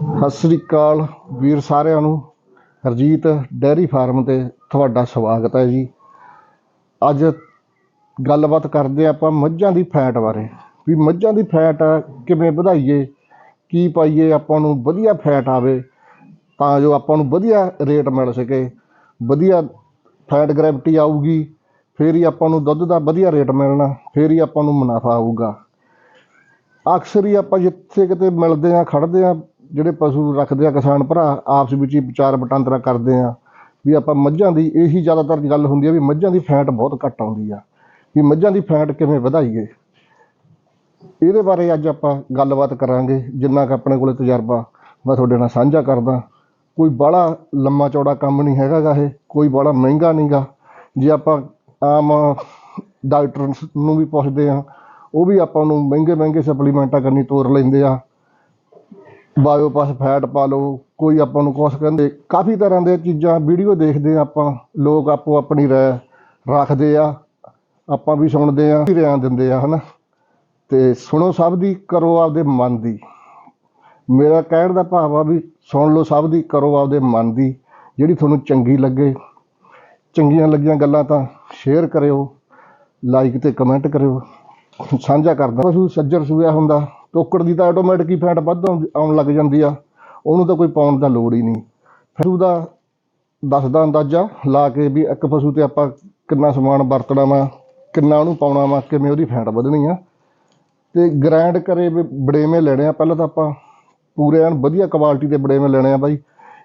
ਸਤਿ ਸ੍ਰੀ ਅਕਾਲ ਵੀਰ ਸਾਰਿਆਂ ਨੂੰ। Harjeet dairy farm ਤੇ ਤੁਹਾਡਾ ਸਵਾਗਤ ਹੈ ਜੀ। ਅੱਜ ਗੱਲਬਾਤ ਕਰਦੇ ਹਾਂ ਆਪਾਂ ਮੱਝਾਂ ਦੀ ਫੈਟ ਬਾਰੇ। ਵੀ ਮੱਝਾਂ ਦੀ ਫੈਟ ਕਿਵੇਂ ਵਧਾਈਏ, ਕੀ ਪਾਈਏ, ਆਪਾਂ ਨੂੰ ਵਧੀਆ ਫੈਟ ਆਵੇ ਤਾਂ ਜੋ ਆਪਾਂ ਨੂੰ ਵਧੀਆ ਰੇਟ ਮਿਲ ਸਕੇ। ਵਧੀਆ ਫੈਟ ਗ੍ਰੈਵਿਟੀ ਆਊਗੀ, ਫੇਰ ਹੀ ਆਪਾਂ ਨੂੰ ਦੁੱਧ ਦਾ ਵਧੀਆ ਰੇਟ ਮਿਲਣਾ, ਫੇਰ ਹੀ ਆਪਾਂ ਨੂੰ ਮੁਨਾਫਾ ਆਊਗਾ। ਅਕਸਰ ਹੀ ਆਪਾਂ ਜਿੱਥੇ ਕਿਤੇ ਮਿਲਦੇ ਆ ਖੜਦੇ ਆ ਜਿਹੜੇ ਪਸ਼ੂ ਰੱਖਦੇ ਆ ਕਿਸਾਨ ਭਰਾ, ਆਪਸ ਵਿੱਚ ਹੀ ਵਿਚਾਰ ਵਟਾਂਦਰਾ ਕਰਦੇ ਆ, ਵੀ ਆਪਾਂ ਮੱਝਾਂ ਦੀ ਇਹੀ ਜ਼ਿਆਦਾਤਰ ਗੱਲ ਹੁੰਦੀ ਆ ਵੀ ਮੱਝਾਂ ਦੀ ਫੈਟ ਬਹੁਤ ਘੱਟ ਆਉਂਦੀ ਆ, ਵੀ ਮੱਝਾਂ ਦੀ ਫੈਟ ਕਿਵੇਂ ਵਧਾਈਏ। ਇਹਦੇ ਬਾਰੇ ਅੱਜ ਆਪਾਂ ਗੱਲਬਾਤ ਕਰਾਂਗੇ, ਜਿੰਨਾ ਕੁ ਆਪਣੇ ਕੋਲੇ ਤਜਰਬਾ, ਮੈਂ ਤੁਹਾਡੇ ਨਾਲ ਸਾਂਝਾ ਕਰਦਾ। ਕੋਈ ਬੜਾ ਲੰਮਾ ਚੌੜਾ ਕੰਮ ਨਹੀਂ ਹੈਗਾ ਗਾ ਇਹ, ਕੋਈ ਬੜਾ ਮਹਿੰਗਾ ਨਹੀਂਗਾ। ਜੇ ਆਪਾਂ ਆਮ ਡਾਕਟਰ ਨੂੰ ਵੀ ਪੁੱਛਦੇ ਆ, ਉਹ ਵੀ ਆਪਾਂ ਨੂੰ ਮਹਿੰਗੇ ਮਹਿੰਗੇ ਸਪਲੀਮੈਂਟਾਂ ਕਰਨੀ ਤੋਰ ਲੈਂਦੇ ਆ। ਬਾਇਓਪਾਸ ਫੈਟ ਪਾ ਲਓ, ਕੋਈ ਆਪਾਂ ਨੂੰ ਕੁਛ ਕਹਿੰਦੇ, ਕਾਫੀ ਤਰ੍ਹਾਂ ਦੇ ਚੀਜ਼ਾਂ ਵੀਡੀਓ ਦੇਖਦੇ ਆ ਆਪਾਂ, ਲੋਕ ਆਪੋ ਆਪਣੀ ਰਾਏ ਰੱਖਦੇ ਆ, ਆਪਾਂ ਵੀ ਸੁਣਦੇ ਆ ਰਿਆਂ ਦਿੰਦੇ ਆ, ਹਨਾ? ਤੇ ਸੁਣੋ ਸਭ ਦੀ, ਕਰੋ ਆਪਦੇ ਮਨ ਦੀ। ਮੇਰਾ ਕਹਿਣ ਦਾ ਭਾਵ ਆ ਵੀ ਸੁਣ ਲਓ ਸਭ ਦੀ, ਕਰੋ ਆਪਦੇ ਮਨ ਦੀ, ਜਿਹੜੀ ਤੁਹਾਨੂੰ ਚੰਗੀ ਲੱਗੇ। ਚੰਗੀਆਂ ਲੱਗੀਆਂ ਗੱਲਾਂ ਤਾਂ ਸ਼ੇਅਰ ਕਰਿਓ ਲਾਈਕ ਤੇ ਕਮੈਂਟ ਕਰਿਓ। ਸਾਂਝਾ ਕਰਦਾ। ਪਸ਼ੂ ਸੱਜਰ ਸੂਆ ਹੁੰਦਾ। ਟੋਕੜ ਦੀ ਤਾਂ ਆਟੋਮੈਟਿਕ ਹੀ ਫੈਟ ਵੱਧ ਆਉਂ- ਆਉਣ ਲੱਗ ਜਾਂਦੀ ਆ। ਉਹਨੂੰ ਤਾਂ ਕੋਈ ਪਾਉਣ ਦਾ ਲੋੜ ਹੀ ਨਹੀਂ। ਪਸ਼ੂ ਦਾ ਦੱਸਦਾ ਅੰਦਾਜ਼ਾ ਲਾ ਕੇ ਵੀ ਇੱਕ ਪਸ਼ੂ ਤੇ ਆਪਾਂ ਕਿੰਨਾ ਸਮਾਨ ਵਰਤਣਾ ਵਾ, ਕਿੰਨਾ ਉਹਨੂੰ ਪਾਉਣਾ ਵਾ, ਕਿਵੇਂ ਉਹਦੀ ਫੈਟ ਵਧਣੀ ਆ। ਤੇ ਗ੍ਰੈਂਡ ਕਰੇ ਵੀ ਬੜੇਵੇਂ ਲੈਣੇ ਆ। ਪਹਿਲਾਂ ਤਾਂ ਆਪਾਂ ਪੂਰੇ ਐਨ ਵਧੀਆ ਕੁਆਲਿਟੀ ਦੇ ਬੜੇਵੇਂ ਲੈਣੇ ਆ ਬਾਈ।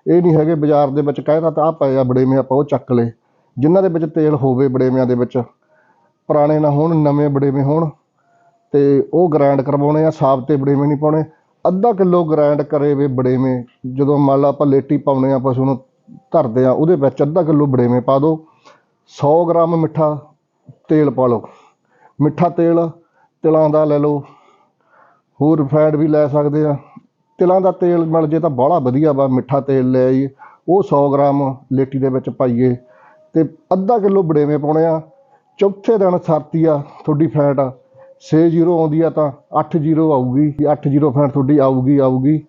ਇਹ ਨਹੀਂ ਹੈਗੇ ਬਾਜ਼ਾਰ ਦੇ ਵਿੱਚ ਕਹਿਦਾ ਤਾਂ ਆਹ ਪਏ ਆ ਬੜੇਵੇਂ ਆਪਾਂ, ਉਹ ਚੱਕ ਲਏ। ਜਿਨ੍ਹਾਂ ਦੇ ਵਿੱਚ ਤੇਲ ਹੋਵੇ ਬੜੇਵਿਆਂ ਦੇ ਵਿੱਚ। ਪੁਰਾਣੇ ਨਾ ਹੋਣ, ਨਵੇਂ ਬੜੇਵੇਂ ਹੋਣ। ਤੇ ਉਹ ਗ੍ਰਾਈਂਡ ਕਰਵਾਉਣੇ ਆ ਸਾਬਤੇ ਬੜੇਵੇਂ ਨਹੀਂ ਪਾਉਣੇ। ਅੱਧਾ ਕਿਲੋ ਗ੍ਰਾਈਂਡ ਕਰੇ ਵੇ ਬੜੇਵੇਂ। ਜਦੋਂ ਮੰਨ ਲਾ ਆਪਾਂ ਲੇਟੀ ਪਾਉਣੇ ਆ ਪਸ਼ੂ ਨੂੰ ਧਰਦੇ ਆ, ਉਹਦੇ ਵਿੱਚ ਅੱਧਾ ਕਿਲੋ ਬੜੇਵੇਂ ਪਾ ਦਿਓ 100 ਗ੍ਰਾਮ ਮਿੱਠਾ ਤੇਲ ਪਾ ਲਓ। ਮਿੱਠਾ ਤੇਲ ਤਿਲਾਂ ਦਾ ਲੈ ਲਓ। ਹੋਰ ਰਿਫਾਈਂਡ ਵੀ ਲੈ ਸਕਦੇ ਆ। ਤਿਲਾਂ ਦਾ ਤੇਲ ਮਿਲ ਜੇ ਤਾਂ ਬਾਹਲਾ ਵਧੀਆ ਵਾ, ਮਿੱਠਾ ਤੇਲ ਲੈ ਆਈਏ। ਉਹ 100 ਗ੍ਰਾਮ ਲੇਟੀ ਦੇ ਵਿੱਚ ਪਾਈਏ। ਤੇ ਅੱਧਾ ਕਿਲੋ ਬੜੇਵੇਂ ਪਾਉਣੇ ਆ। ਚੌਥੇ ਦਿਨ ਸਰਤੀ ਆ, ਤੁਹਾਡੀ ਫੈਟ 60 ਆਉਂਦੀ ਆ ਤਾਂ 80 ਆਊਗੀ 80 ਫੈਟ ਤੁਹਾਡੀ ਆਊਗੀ ਆਊਗੀ।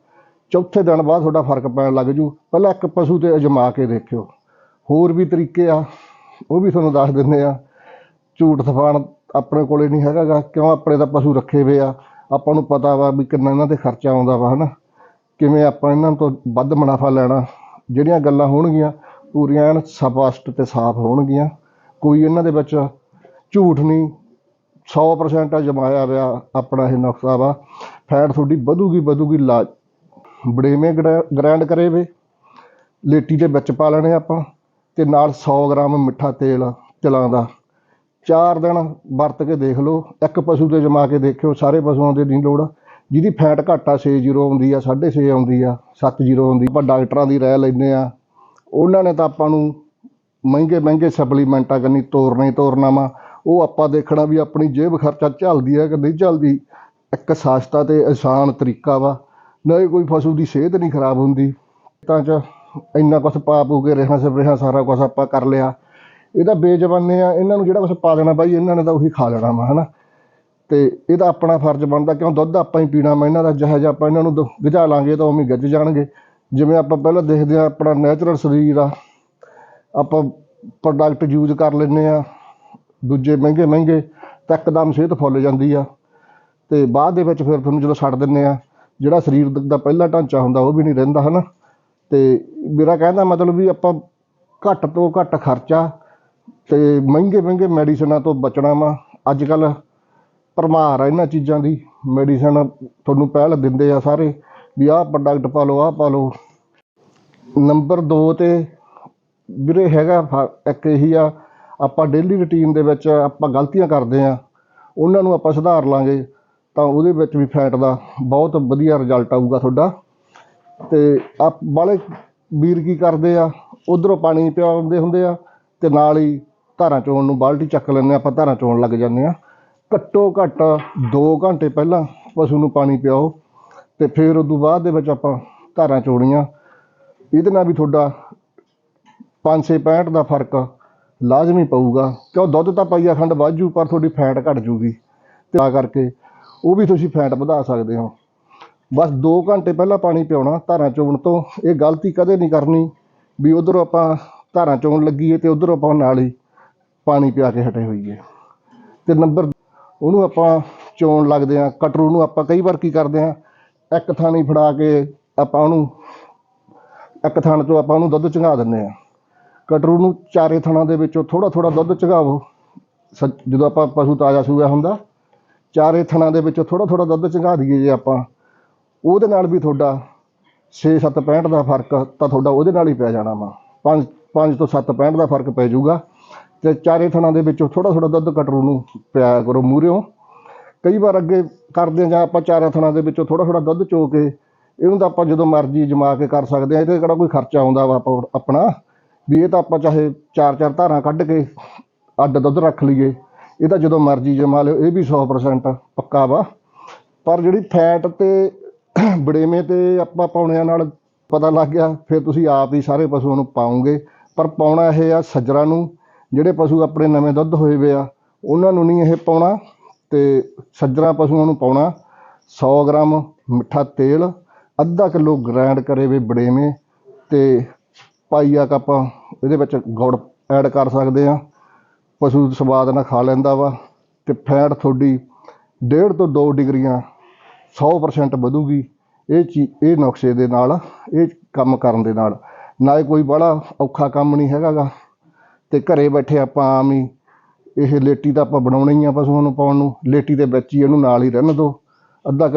ਚੌਥੇ ਦਿਨ ਬਾਅਦ ਤੁਹਾਡਾ ਫ਼ਰਕ ਪੈਣ ਲੱਗ ਜੂ। ਪਹਿਲਾਂ ਇੱਕ ਪਸ਼ੂ ਤੇ ਅਜਮਾ ਕੇ ਦੇਖਿਓ। ਹੋਰ ਵੀ ਤਰੀਕੇ ਆ, ਉਹ ਵੀ ਤੁਹਾਨੂੰ ਦੱਸ ਦਿੰਦੇ ਆ। ਝੂਠ ਤਫਾਨ ਆਪਣੇ ਕੋਲੇ ਨਹੀਂ ਹੈਗਾ ਗਾ ਕਿਉਂ ਆਪਣੇ ਤਾਂ ਪਸ਼ੂ ਰੱਖੇ ਹੋਏ ਆ? ਆਪਾਂ ਨੂੰ ਪਤਾ ਵਾ ਵੀ ਕਿੰਨਾ ਇਹਨਾਂ ਤੇ ਖਰਚਾ ਆਉਂਦਾ ਵਾ, ਹਨਾ? ਕਿਵੇਂ ਆਪਾਂ ਇਹਨਾਂ ਤੋਂ ਵੱਧ ਮੁਨਾਫਾ ਲੈਣਾ? ਜਿਹੜੀਆਂ ਗੱਲਾਂ ਹੋਣਗੀਆਂ, ਪੂਰੀਆਂ ਸਪਸ਼ਟ ਤੇ ਸਾਫ਼ ਹੋਣਗੀਆਂ। ਕੋਈ ਇਹਨਾਂ ਦੇ ਵਿੱਚ ਝੂਠ ਨਹੀਂ 100% ਜਮਾਇਆ ਹੋਇਆ ਆਪਣਾ ਇਹ ਨੁਕਸਾ ਵਾ। ਫੈਟ ਤੁਹਾਡੀ ਵਧੂਗੀ ਵਧੂਗੀ ਲਾ ਬੜੇਵੇਂ ਗ੍ਰੈਂਡ ਕਰੇ ਵੇ। ਲੇਟੀ ਦੇ ਵਿੱਚ ਪਾ ਲੈਣੇ ਆਪਾਂ ਤੇ ਨਾਲ 100 ਗ੍ਰਾਮ ਮਿੱਠਾ ਤੇਲ ਤਿਲਾਂ ਦਾ। ਚਾਰ ਦਿਨ ਵਰਤ ਕੇ ਦੇਖ ਲਓ। ਇੱਕ ਪਸ਼ੂ ਤੇ ਜਮਾ ਕੇ ਦੇਖਿਓ, ਸਾਰੇ ਪਸ਼ੂਆਂ ਦੇ ਨਹੀਂ ਲੋੜ। ਜਿਹਦੀ ਫੈਟ ਘੱਟ ਆ 60 ਆਉਂਦੀ ਆ 6.5 ਆਉਂਦੀ ਆ 70 ਆਉਂਦੀ। ਆਪਾਂ ਡਾਕਟਰਾਂ ਦੀ ਰਾਏ ਲੈਂਦੇ ਆ। ਉਹਨਾਂ ਨੇ ਤਾਂ ਆਪਾਂ ਨੂੰ ਮਹਿੰਗੇ ਮਹਿੰਗੇ ਸਪਲੀਮੈਂਟਾਂ ਕਰਨੀ ਤੋਰਨਾ ਹੀ ਤੋਰਨਾ ਵਾ। ਉਹ ਆਪਾਂ ਦੇਖਣਾ ਵੀ ਆਪਣੀ ਜੇਬ ਖਰਚਾ ਝੱਲਦੀ ਹੈ ਕਿ ਨਹੀਂ ਝੱਲਦੀ ਇੱਕ ਸਸਤਾ ਤੇ ਆਸਾਨ ਤਰੀਕਾ ਵਾ। ਨਾ ਨਾਲੇ ਕੋਈ ਪਸ਼ੂ ਦੀ ਸਿਹਤ ਨਹੀਂ ਖਰਾਬ ਹੁੰਦੀ। ਤਾਂ ਚ ਇੰਨਾ ਕੁਛ ਪਾ ਪੂ ਕੇ ਰਹਿਣਾ ਸਪਰੇਹਾਂ ਸਾਰਾ ਕੁਛ ਆਪਾਂ ਕਰ ਲਿਆ। ਇਹਦਾ ਬੇਜਵਾਨੇ ਆ, ਇਹਨਾਂ ਨੂੰ ਜਿਹੜਾ ਕੁਛ ਪਾ ਦੇਣਾ ਬਾਈ, ਇਹਨਾਂ ਨੇ ਤਾਂ ਉਹੀ ਖਾ ਲੈਣਾ ਵਾ, ਹਨਾ। ਤੇ ਇਹਦਾ ਆਪਣਾ ਫਰਜ਼ ਬਣਦਾ, ਕਿਉਂ ਦੁੱਧ ਆਪਾਂ ਹੀ ਪੀਣਾ ਵਾ, ਇਹਨਾਂ ਦਾ ਜਿਹੋ ਜਿਹਾ ਆਪਾਂ ਇਹਨਾਂ ਨੂੰ ਦੁ- ਗਿਝਾ ਲਾਂਗੇ ਤਾਂ ਉਵੇਂ ਹੀ ਗੱਜ ਜਾਣਗੇ। ਜਿਵੇਂ ਆਪਾਂ ਪਹਿਲਾਂ ਦੇਖਦੇ ਆ ਆਪਣਾ ਨੈਚੁਰਲ ਸਰੀਰ ਆ। ਆਪਾਂ ਪ੍ਰੋਡਕਟ ਯੂਜ਼ ਕਰ ਲੈਂਦੇ ਆ ਦੂਜੇ ਮਹਿੰਗੇ ਮਹਿੰਗੇ ਤਾਂ ਇੱਕਦਮ ਸਿਹਤ ਫੁੱਲ ਜਾਂਦੀ ਆ। ਤੇ ਬਾਅਦ ਦੇ ਵਿੱਚ ਫਿਰ ਤੁਹਾਨੂੰ ਜਦੋਂ ਛੱਡ ਦਿੰਦੇ ਆ, ਜਿਹੜਾ ਸਰੀਰ ਦਾ ਪਹਿਲਾ ਢਾਂਚਾ ਹੁੰਦਾ ਉਹ ਵੀ ਨਹੀਂ ਰਹਿੰਦਾ, ਹਨਾ? ਤੇ ਮੇਰਾ ਕਹਿੰਦਾ ਮਤਲਬ ਵੀ ਆਪਾਂ ਘੱਟ ਤੋਂ ਘੱਟ ਖਰਚਾ ਤੇ ਮਹਿੰਗੇ ਮਹਿੰਗੇ ਮੈਡੀਸਨਾਂ ਤੋਂ ਬਚਣਾ ਵਾ। ਅੱਜ ਕੱਲ ਭਰਮਾਰ ਆ ਇਹਨਾਂ ਚੀਜ਼ਾਂ ਦੀ। ਮੈਡੀਸਨ ਤੁਹਾਨੂੰ ਪਹਿਲ ਦਿੰਦੇ ਆ ਸਾਰੇ ਵੀ ਆਹ ਪ੍ਰੋਡਕਟ ਪਾ ਲਓ ਆਹ ਪਾ ਲਓ ਨੰਬਰ 2 ਤੇ ਵੀਰੇ ਹੈਗਾ ਫ- ਇੱਕ ਇਹੀ ਆ ਆਪਾਂ ਡੇਲੀ ਰੁਟੀਨ ਦੇ ਵਿੱਚ ਆਪਾਂ ਗਲਤੀਆਂ ਕਰਦੇ ਆ ਉਹਨਾਂ ਨੂੰ ਆਪਾਂ ਸੁਧਾਰ ਲਾਂਗੇ, ਤਾਂ ਉਹਦੇ ਵਿੱਚ ਵੀ ਫੈਟ ਦਾ ਬਹੁਤ ਵਧੀਆ ਰਿਜ਼ਲਟ ਆਊਗਾ ਤੁਹਾਡਾ। ਤੇ ਆ ਬਾਲੇ ਵੀਰ ਕੀ ਕਰਦੇ ਆ, ਉਧਰੋਂ ਪਾਣੀ ਪਿਆਉਂਦੇ ਹੁੰਦੇ ਆ ਤੇ ਨਾਲ ਹੀ ਧਾਰਾਂ ਚੋਣ ਨੂੰ ਬਾਲਟੀ ਚੱਕ ਲੈਂਦੇ ਆ ਆਪਾਂ ਧਾਰਾਂ ਚੋਣ ਲੱਗ ਜਾਂਦੇ ਆ ਘੱਟੋ ਘੱਟ 2 ਘੰਟੇ ਪਹਿਲਾਂ ਪਸ਼ੂ ਨੂੰ ਪਾਣੀ ਪਿਆਓ ਤੇ ਫਿਰ ਉਦੋਂ ਬਾਅਦ ਦੇ ਵਿੱਚ ਆਪਾਂ ਧਾਰਾਂ ਚੋਣੀਆਂ। ਇਹਦੇ ਨਾਲ ਵੀ ਤੁਹਾਡਾ 5-6 65 ਦਾ ਫ਼ਰਕ ਲਾਜ਼ਮੀ ਪਊਗਾ। ਕਿਉਂ? ਦੁੱਧ ਤਾਂ ਪਾਈਆ ਖੰਡ ਵਾਜੂ ਪਰ ਤੁਹਾਡੀ ਫੈਟ ਘਟ ਜੂਗੀ। ਤੇ ਤਾਂ ਕਰਕੇ ਉਹ ਵੀ ਤੁਸੀਂ ਫੈਟ ਵਧਾ ਸਕਦੇ ਹੋ। ਬਸ 2 ਘੰਟੇ ਪਹਿਲਾਂ ਪਾਣੀ ਪਿਆਉਣਾ ਧਾਰਾਂ ਚੋਣ ਤੋਂ। ਇਹ ਗਲਤੀ ਕਦੇ ਨਹੀਂ ਕਰਨੀ ਵੀ ਉਧਰੋਂ ਆਪਾਂ ਧਾਰਾਂ ਚੋਣ ਲੱਗੀਏ ਤੇ ਉਧਰੋਂ ਆਪਾਂ ਨਾਲ ਹੀ ਪਾਣੀ ਪਿਆ ਕੇ ਹਟੇ ਹੋਈਏ। ਤੇ ਨੰਬਰ ਉਹਨੂੰ ਆਪਾਂ ਚੋਣ ਲੱਗਦੇ ਆ ਕਟਰੂ ਨੂੰ ਆਪਾਂ ਕਈ ਵਾਰ ਕੀ ਕਰਦੇ ਆ ਇੱਕ ਥਾਣੀ ਫੜਾ ਕੇ ਆਪਾਂ ਉਹਨੂੰ, ਇੱਕ ਥਣ ਤੋਂ ਆਪਾਂ ਉਹਨੂੰ ਦੁੱਧ ਚੰਗਾ ਦਿੰਦੇ ਆ ਕਟਰੂ ਨੂੰ ਚਾਰੇ ਥਣਾਂ ਦੇ ਵਿੱਚੋਂ ਥੋੜਾ ਥੋੜਾ ਦੁੱਧ ਚੰਗਾਵੋ। ਸ- ਜਦੋਂ ਆਪਾਂ ਪਸ਼ੂ ਤਾਜ਼ਾ ਸੂਆ ਹੁੰਦਾ, ਚਾਰੇ ਥਣਾਂ ਦੇ ਵਿੱਚੋਂ ਥੋੜਾ ਥੋੜਾ ਦੁੱਧ ਚੰਗਾ ਦਈਏ ਜੇ ਆਪਾਂ, ਉਹਦੇ ਨਾਲ ਵੀ ਤੁਹਾਡਾ 6-7 65 ਦਾ ਫ਼ਰਕ ਤਾਂ ਤੁਹਾਡਾ ਉਹਦੇ ਨਾਲ ਹੀ ਪੈ ਜਾਣਾ ਵਾ। 5 5 ਤੋਂ 7 65 ਦਾ ਫ਼ਰਕ ਪੈ ਜਾਊਗਾ। ਤੇ ਚਾਰੇ ਥਣਾਂ ਦੇ ਵਿੱਚੋਂ ਥੋੜਾ ਥੋੜਾ ਦੁੱਧ ਕਟਰੂ ਨੂੰ ਪਿਆ ਕਰੋ ਮੂਹਰਿਓਂ ਕਈ ਵਾਰ ਅੱਗੇ ਕਰਦੇ ਹਾਂ ਜਾਂ ਆਪਾਂ ਚਾਰੇ ਥਣਾਂ ਦੇ ਵਿੱਚੋਂ ਥੋੜਾ ਥੋੜਾ ਦੁੱਧ ਚੋ ਕੇ, ਇਹਨੂੰ ਤਾਂ ਆਪਾਂ ਜਦੋਂ ਮਰਜ਼ੀ ਜਮਾ ਕੇ ਕਰ ਸਕਦੇ ਆ ਇਹਦੇ ਕਿਹੜਾ ਕੋਈ ਖਰਚਾ ਆਉਂਦਾ ਵਾ ਆਪਣਾ। ਵੀ ਇਹ ਤਾਂ ਆਪਾਂ ਚਾਹੇ ਚਾਰ ਚਾਰ ਧਾਰਾਂ ਕੱਢ ਕੇ ਅੱਡ ਦੁੱਧ ਰੱਖ ਲਈਏ, ਇਹ ਤਾਂ ਜਦੋਂ ਮਰਜ਼ੀ ਜਮਾ ਲਿਓ, ਇਹ ਵੀ 100% ਪੱਕਾ ਵਾ। ਪਰ ਜਿਹੜੀ ਫੈਟ ਤੇ ਬੜੇਵੇਂ ਤੇ ਆਪਾਂ ਪਾਉਣਿਆਂ ਨਾਲ ਪਤਾ ਲੱਗ ਗਿਆ, ਫਿਰ ਤੁਸੀਂ ਆਪ ਹੀ ਸਾਰੇ ਪਸ਼ੂਆਂ ਨੂੰ ਪਾਉਂਗੇ ਪਰ ਪਾਉਣਾ ਇਹ ਆ ਸੱਜਰਾਂ ਨੂੰ, ਜਿਹੜੇ ਪਸ਼ੂ ਆਪਣੇ ਨਵੇਂ ਦੁੱਧ ਹੋਏ ਵੇ ਆ, ਉਹਨਾਂ ਨੂੰ ਨਹੀਂ ਇਹ ਪਾਉਣਾ ਤੇ ਸੱਜਰਾਂ ਪਸ਼ੂਆਂ ਨੂੰ ਪਾਉਣਾ। 100 ਗ੍ਰਾਮ ਮਿੱਠਾ ਤੇਲ, ਅੱਧਾ ਕਿਲੋ ਗ੍ਰਾਈਂਡ ਕਰੇ ਵੇ ਬੜੇਵੇਂ ਤੇ ਪਾਈਆ ਕੱਪ, ਇਹਦੇ ਵਿੱਚ ਗੁੜ ਐਡ ਕਰ ਸਕਦੇ ਆ। ਪਸ਼ੂ ਸਵਾਦ ਨਾਲ ਖਾ ਲੈਂਦਾ ਵਾ ਤੇ ਫੈਟ ਤੁਹਾਡੀ ਡੇਢ ਤੋਂ 2 ਡਿਗਰੀਆਂ 100% ਵਧੂਗੀ। ਇਹ ਚੀ, ਇਹ ਨੁਕਸੇ ਦੇ ਨਾਲ, ਇਹ ਕੰਮ ਕਰਨ ਦੇ ਨਾਲ। ਨਾ ਇਹ ਕੋਈ ਬੜਾ ਔਖਾ ਕੰਮ ਨਹੀਂ ਹੈਗਾਗਾ। ਤੇ ਘਰੇ ਬੈਠੇ ਆਪਾਂ ਆਮ ਹੀ ਇਹ ਲੇਟੀ ਤਾਂ ਆਪਾਂ ਬਣਾਉਣੀ ਆ ਪਸ਼ੂਆਂ ਨੂੰ ਪਾਉਣ ਨੂੰ। ਲੇਟੀ ਦੇ ਵਿੱਚ ਹੀ ਇਹਨੂੰ ਨਾਲ ਹੀ ਰਹਿਣ ਦਿਓ ਅੱਧਾ